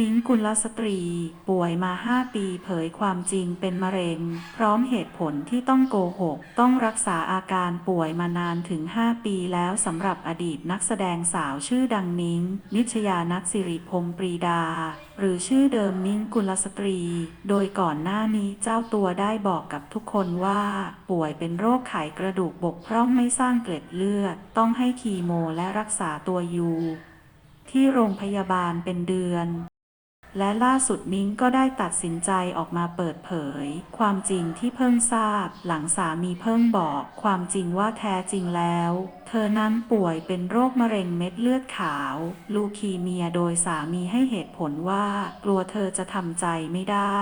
นิ้งกุลสตรี ป่วยมา5ปีเผยความจริงเป็นมะเร็ง พร้อมเหตุผลที่ต้องโกหก ต้องรักษาอาการป่วยมานานถึง 5 ปีแล้วสำหรับอดีตนักแสดงสาวชื่อดังนิ้ง นิชยานัทสิริพงปรีดา หรือชื่อเดิมนิ้งกุลสตรี โดยก่อนหน้านี้เจ้าตัวได้บอกกับทุกคนว่า ป่วยเป็นโรคไขกระดูกบกพร่องไม่สร้างเกล็ดเลือด ต้องให้คีโมและรักษาตัวอยู่ที่โรงพยาบาลเป็นเดือน และล่าสุดนิ้งก็ได้ตัดสินใจออกมาเปิดเผย ความจริงที่เพิ่งทราบ หลังสามีเพิ่งบอกความจริงว่าแท้จริงแล้ว เธอนั้นป่วยเป็นโรคมะเร็งเม็ดเลือดขาว ลูคีเมียโดยสามีให้เหตุผลว่ากลัวเธอจะทำใจไม่ได้